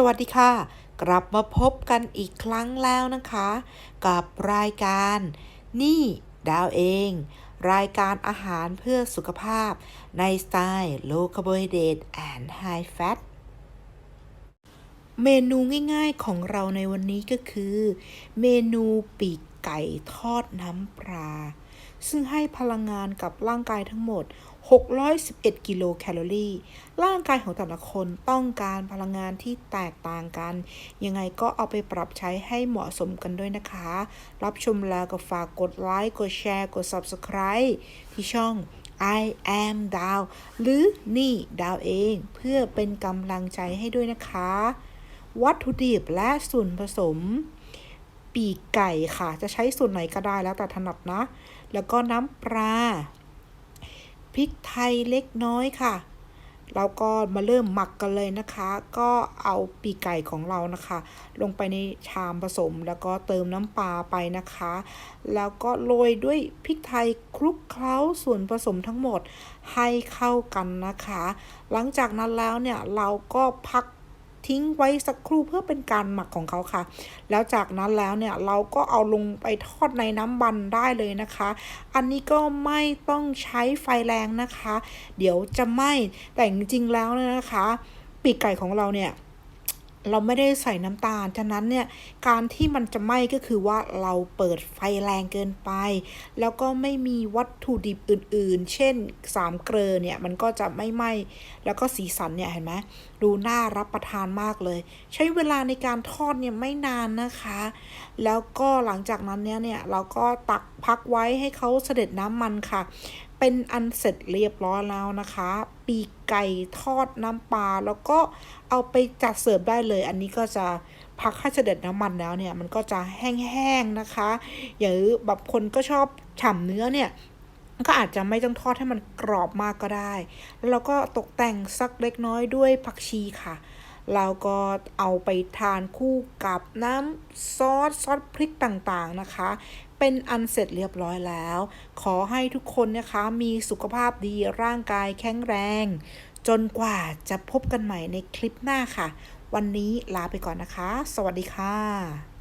สวัสดีค่ะ กลับมาพบกันอีกครั้งแล้วนะคะ กับรายการนี่ดาวเอง รายการอาหารเพื่อสุขภาพ ในสไตล์ low carbohydrate and high fat เมนูง่ายๆของเราในวันนี้ก็คือ เมนูปีก ไก่ทอดน้ำปลา ซึ่งให้พลังงานกับร่างกายทั้งหมด 611 กิโลแคลอรี่ ร่างกายของแต่ละคนต้องการพลังงานที่แตกต่างกัน ยังไงก็เอาไปปรับใช้ให้เหมาะสมกันด้วยนะคะ รับชมแล้วก็ฝากกดไลค์ กดแชร์ กด Subscribe ที่ช่อง I am ดาวหรือนี่ดาวเองเพื่อเป็นกำลังใจให้ด้วยนะคะ วัตถุดิบและส่วนผสม ปีกไก่ค่ะ จะใช้ส่วนไหนก็ได้แล้วแต่ถนัดนะ แล้วก็น้ำปลาพริกไทยเล็กน้อยค่ะเราก็มาเริ่มหมักกันเลยนะคะ ก็เอาปีกไก่ของเรานะคะ ลงไปในชามผสม แล้วก็เติมน้ำปลาไปนะคะ แล้วก็โรยด้วยพริกไทยคลุกเคล้าส่วนผสมทั้งหมดให้เข้ากันนะคะ หลังจากนั้นแล้วเนี่ยเราก็พัก ทิ้งไว้สักครู่เพื่อเป็นการหมักของเขาค่ะ แล้วจากนั้นแล้วเนี่ยเราก็เอาลงไปทอดในน้ำบันได้เลยนะคะ อันนี้ก็ไม่ต้องใช้ไฟแรงนะคะ เดี๋ยวจะไหม้แต่จริงๆแล้วนะคะ ปีกไก่ของเราเนี่ย เราไม่ได้ใส่น้ำตาล ฉะนั้นเนี่ยการที่มันจะไหม้ก็คือว่าเราเปิดไฟแรงเกินไป แล้วก็ไม่มีวัตถุดิบอื่นๆ เช่นสามเกลือเนี่ยมันก็จะไม่ไหม้ แล้วก็สีสันเนี่ยเห็นไหมดูน่ารับประทานมากเลย ใช้เวลาในการทอดเนี่ยไม่นานนะคะ แล้วก็หลังจากนั้นเนี่ยเนี่ยเราก็ตักพักไว้ให้เขาเสด็จน้ำมันค่ะ เป็นอันเสร็จเรียบร้อยแล้วนะคะ ปีกไก่ทอดน้ำปลาแล้วก็เอาไปจัดเสิร์ฟได้เลย อันนี้ก็จะพักให้เสด็จน้ำมันแล้วเนี่ย มันก็จะแห้งๆนะคะอย่างแบบคนก็ชอบฉ่ำเนื้อเนี่ยก็อาจจะไม่ต้องทอดให้มันกรอบมากก็ได้ แล้วเราก็ตกแต่งสักเล็กน้อยด้วยผักชีค่ะ เราก็เอาไปทานคู่กับน้ำซอสซอสพริกต่างๆนะคะ เป็นอันเสร็จเรียบร้อยแล้ว ขอให้ทุกคนนะคะมีสุขภาพดีร่างกายแข็งแรง จนกว่าจะพบกันใหม่ในคลิปหน้าค่ะ วันนี้ลาไปก่อนนะคะ สวัสดีค่ะ